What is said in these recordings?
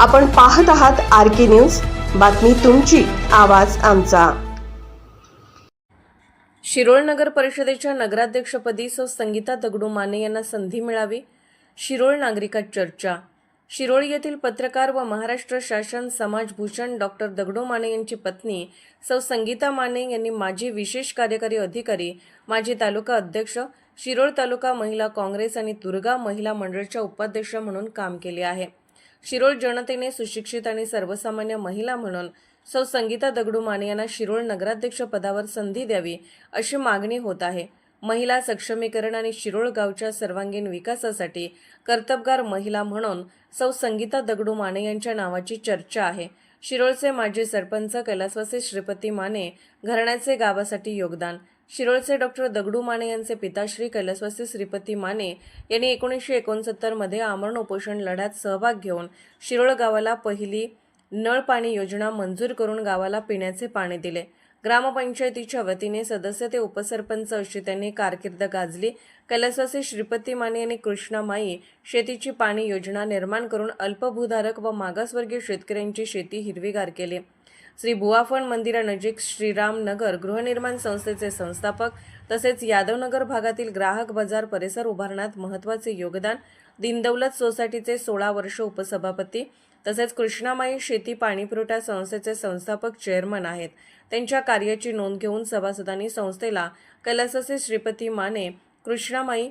आपण पाहत आहात आर के न्यूज. बातमी तुमची आवाज आमचा. शिरोळ नगर परिषदेच्या नगराध्यक्षपदी सौ. संगीता दगडू माने यांना संधी मिळावी शिरोळ नागरिकात चर्चा. शिरोळ येथील पत्रकार व महाराष्ट्र शासन समाजभूषण डॉक्टर दगडो माने यांची पत्नी सौ. संगीता माने यांनी माजी विशेष कार्यकारी अधिकारी माजी तालुका अध्यक्ष शिरोळ तालुका महिला काँग्रेस आणि दुर्गा महिला मंडळच्या उपाध्यक्ष म्हणून काम केले आहे. शिरोळ जनतेने सुशिक्षित आणि सर्वसामान्य महिला म्हणून सौ संगीता दगडू माने यांना शिरोळ नगराध्यक्ष पदावर संधी द्यावी अशी मागणी होत आहे. महिला सक्षमीकरण आणि शिरोळ गावच्या सर्वांगीण विकासासाठी कर्तबगार महिला म्हणून सौ संगीता दगडू माने यांच्या नावाची चर्चा आहे. शिरोळचे माजी सरपंच कैलासवासी श्रीपती माने घराण्याचे गावासाठी योगदान शिरोळचे डॉक्टर दगडू माने यांचे पिता श्री कैलासवासी श्रीपती माने यांनी एकोणीसशे एकोणसत्तरमध्ये आमरण उपोषण लढ्यात सहभाग घेऊन शिरोळ गावाला पहिली नळ पाणी योजना मंजूर करून गावाला पिण्याचे पाणी दिले. ग्रामपंचायतीच्या वतीने सदस्य ते उपसरपंच अशी त्यांनी कारकीर्द गाजली. कैलासवासी श्रीपती माने यांनी कृष्णामाई शेतीची पाणी योजना निर्माण करून अल्पभूधारक व मागासवर्गीय शेतकऱ्यांची शेती हिरवीगार केली. श्री बुवाफण मंदिरानजीक श्रीरामनगर गृहनिर्माण संस्थेचे संस्थापक तसेच यादवनगर भागातील ग्राहक बाजार परिसर उभारण्यात महत्त्वाचे योगदान दिनदौलत सोसायटीचे सोळा वर्ष उपसभापती तसेच कृष्णामाई शेती पाणीपुरवठा संस्थेचे संस्थापक चेअरमन आहेत. त्यांच्या कार्याची नोंद घेऊन सभासदांनी संस्थेला कलससे श्रीपती माने कृष्णामाई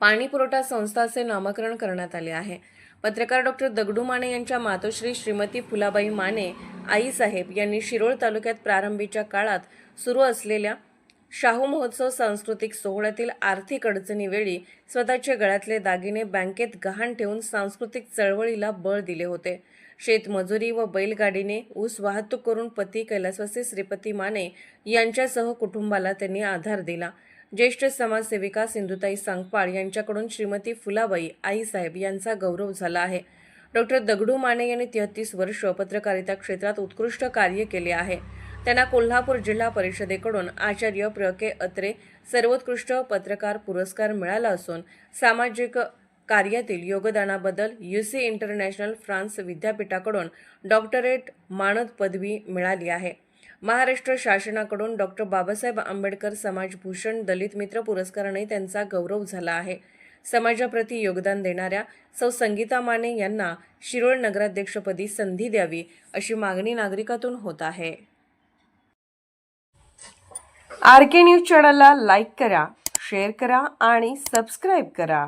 पाणीपुरवठा संस्था असे नामकरण करण्यात आले आहे. पत्रकार डॉक्टर दगडू माने यांच्या मातोश्री श्रीमती फुलाबाई माने आईसाहेब यांनी शिरोळ तालुक्यात प्रारंभीच्या काळात सुरू असलेल्या शाहू महोत्सव सांस्कृतिक सोहळ्यातील आर्थिक अडचणीवेळी स्वतःच्या गळ्यातले दागिने बँकेत गहाण ठेवून सांस्कृतिक चळवळीला बळ दिले होते. शेतमजुरी व बैलगाडीने ऊस वाहतूक करून पती कैलासवासी श्रीपती माने यांच्यासह कुटुंबाला त्यांनी आधार दिला. ज्येष्ठ समाजसेविका सिंधुताई सांगपाळ यांच्याकडून श्रीमती फुलाबाई आईसाहेब यांचा गौरव झाला आहे. डॉक्टर दगडू माने यांनी तेहतीस वर्ष पत्रकारिता क्षेत्रात उत्कृष्ट कार्य केले आहे. त्यांना कोल्हापूर जिल्हा परिषदेकडून आचार्य प्र. के. अत्रे सर्वोत्कृष्ट पत्रकार पुरस्कार मिळाला असून सामाजिक कार्यातील योगदानाबद्दल यू सी इंटरनॅशनल फ्रान्स विद्यापीठाकडून डॉक्टरेट मानद पदवी मिळाली आहे. महाराष्ट्र शासनाकडून डॉक्टर बाबासाहेब आंबेडकर समाजभूषण दलित मित्र पुरस्काराने त्यांचा गौरव झाला आहे. समाजाप्रती योगदान देणाऱ्या सौ संगीता माने यांना शिरोळ नगराध्यक्षपदी संधी द्यावी अशी मागणी नागरिकातून होत आहे. आर के न्यूज चॅनलला लाईक करा शेअर करा आणि सबस्क्राईब करा.